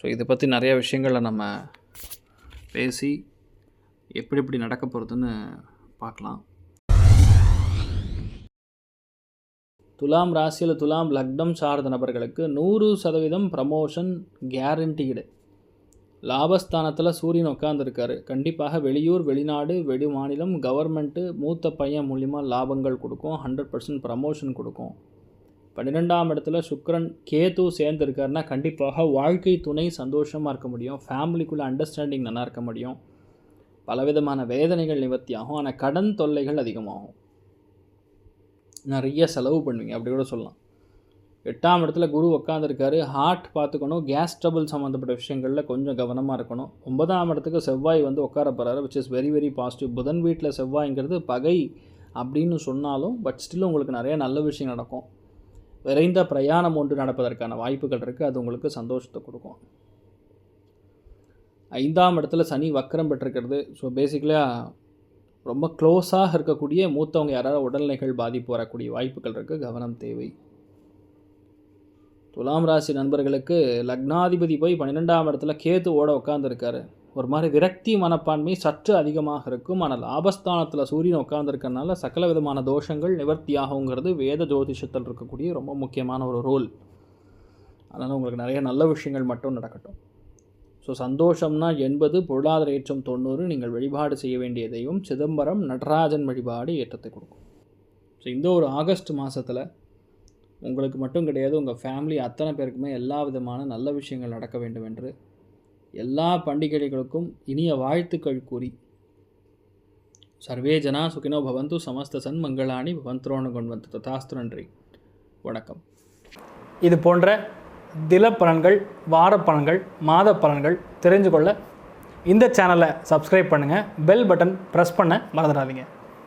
So இதை பற்றி நிறைய விஷயங்களை நம்ம பேசி எப்படி எப்படி நடக்க போகிறதுன்னு பார்க்கலாம். துலாம் ராசியில் துலாம் லக்னம் சார்ந்த நபர்களுக்கு நூறு சதவீதம் ப்ரமோஷன் கேரண்டீடு லாபஸ்தானத்தில் சூரியன் உட்காந்துருக்காரு கண்டிப்பாக வெளியூர் வெளிநாடு வெளி மாநிலம் கவர்மெண்ட்டு மூத்த பையன் மூலிமா லாபங்கள் கொடுக்கும். ஹண்ட்ரட் பர்சன்ட் ப்ரமோஷன் கொடுக்கும். பன்னிரெண்டாம் இடத்துல சுக்கரன் கேது சேர்ந்துருக்காருன்னா கண்டிப்பாக வாழ்க்கை துணை சந்தோஷமாக இருக்க முடியும். ஃபேமிலிக்குள்ளே அண்டர்ஸ்டாண்டிங் நல்லா இருக்க முடியும். பலவிதமான வேதனைகள் நிவர்த்தியாகும். ஆனால் கடன் தொல்லைகள் அதிகமாகும். நிறைய செலவு பண்ணுவீங்க. அப்படி கூட சொல்லலாம். எட்டாம் இடத்துல குரு உட்காந்துருக்காரு ஹார்ட் பார்த்துக்கணும். கேஸ் ட்ரபிள் சம்மந்தப்பட்ட விஷயங்களில் கொஞ்சம் கவனமாக இருக்கணும். ஒன்பதாம் இடத்துக்கு செவ்வாய் வந்து உட்கார போகிறாரு which is very very positive புதன் வீட்டில் செவ்வாய்ங்கிறது பகை அப்படின்னு சொன்னாலும் பட் ஸ்டில் உங்களுக்கு நிறைய நல்ல விஷயம் நடக்கும். விரைந்த பிரயாணம் ஒன்று நடப்பதற்கான வாய்ப்புகள் இருக்குது அது உங்களுக்கு சந்தோஷத்தை கொடுக்கும். ஐந்தாம் இடத்துல சனி வக்கரம் பெற்றிருக்கிறது. ஸோ பேசிக்கலாக ரொம்ப க்ளோஸாக இருக்கக்கூடிய மூத்தவங்க யாராவது உடல்நிலைகள் பாதிப்பு வரக்கூடிய வாய்ப்புகள் இருக்குது கவனம் தேவை. துலாம் ராசி நண்பர்களுக்கு லக்னாதிபதி போய் பன்னிரெண்டாம் இடத்துல கேத்து ஓட உட்காந்துருக்காரு ஒரு மாதிரி விரக்தி மனப்பான்மை சற்று அதிகமாக இருக்கும். ஆனால் லாபஸ்தானத்தில் சூரியன் உட்காந்துருக்கறனால சகல விதமான தோஷங்கள் நிவர்த்தியாகுங்கிறது வேத ஜோதிஷத்தில் இருக்கக்கூடிய ரொம்ப முக்கியமான ஒரு ரோல் அதனால் உங்களுக்கு நிறைய நல்ல விஷயங்கள் மட்டும் நடக்கட்டும். ஸோ சந்தோஷம்னா எண்பது பொருளாதார ஏற்றம் தொண்ணூறு நீங்கள் வழிபாடு செய்ய வேண்டிய தெய்வம் சிதம்பரம் நடராஜன் வழிபாடு ஏற்றத்தை கொடுக்கும். ஸோ இந்த ஒரு ஆகஸ்ட் மாதத்தில் உங்களுக்கு மட்டும் கிடையாது உங்கள் ஃபேமிலி அத்தனை பேருக்குமே எல்லா விதமான நல்ல விஷயங்கள் நடக்க வேண்டும் என்று எல்லா பண்டிகைகளுக்கும் இனிய வாழ்த்துக்கள் கூறி. சர்வே ஜனா சுகினோ பவந்து சமஸ்த சன் மங்களாணி பவந்த்ரோண கொண்டு ததாஸ்து நன்றி. வணக்கம். இது போன்ற தில பலன்கள் வார பலன்கள் மாத பலன்கள் தெரிஞ்சு கொள்ள இந்த சேனலை சப்ஸ்கிரைப் பண்ணுங்கள் பெல் பட்டன் ப்ரெஸ் பண்ண மறந்துடாதீங்க.